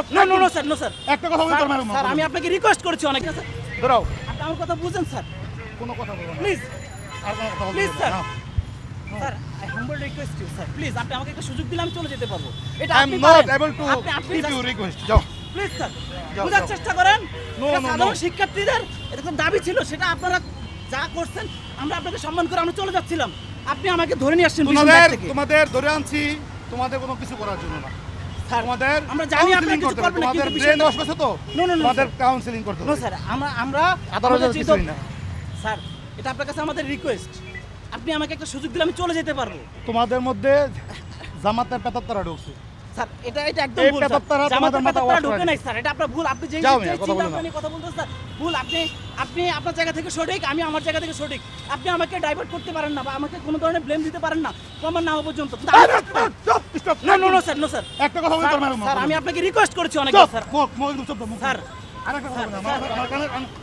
Stop no no no sir no sir একটা কথা বলি তোর স্যার আমি আপনাকে রিকোয়েস্ট করেছি অনেক। স্যার দাঁড়াও। আপনি আমার কথা বুঝেন স্যার কোনো কথা বলব প্লিজ আর কোনো কথা বলব Please, না। Sir I humble request you sir please আপনি আমাকে একটা সুযোগ দিলে আমি চলে যেতে পারব। এটা আপনি not পারেন। able to আপনি আপনি give you request. যাও। প্লিজ স্যার বোঝার চেষ্টা করেন। সাধারণ শিক্ষার্থীদের এরকম দাবি ছিল সেটা আপনারা যা করছেন আমরা আপনাকে সম্মান করে আমরা চলে যাচ্ছিলাম। আপনি আমাকে ধরে নিয়ে আসছেন তোমাদের ধরে আনছি তোমাদের কোনো কিছু করার জন্য না। তোমাদের আমরা জানি আপনি কিছু করবেন না, কিন্তু ব্রেন ওয়াশ তো no, no, তোমাদের sir. করতে নো স্যার আমরা আমরা আমাদের না। স্যার এটা আপনার কাছে আমাদের রিকোয়েস্ট আপনি আমাকে একটা সুযোগ দিলে আমি চলে যেতে পারব। তোমাদের মধ্যে জামাতের পেতাত্তারা ঢুকছে। স্যার এটা এটা একদম ভুল স্যার। জামাতের পেতাত্তারা wash নাই স্যার। এটা আপনার ভুল। আপনি যে যাও কথা চিন্তা না। কথা বলতেছেন স্যার ভুল। আপনি আপনি আপনার জায়গা থেকে সঠিক আমি আমার জায়গা থেকে সঠিক। আপনি আমাকে ডাইভার্ট করতে পারেন না বা আমাকে কোনো ধরনের ব্লেম দিতে পারেন না। প্রমাণ না হওয়া পর্যন্ত। No no no sir no sir একটা কথা বলি তোর ম্যাডাম স্যার আমি আপনাকে রিকোয়েস্ট করেছি অনেক স্যার মুখ মুখ চুপ মুখ স্যার আরেকটা কথা আমার-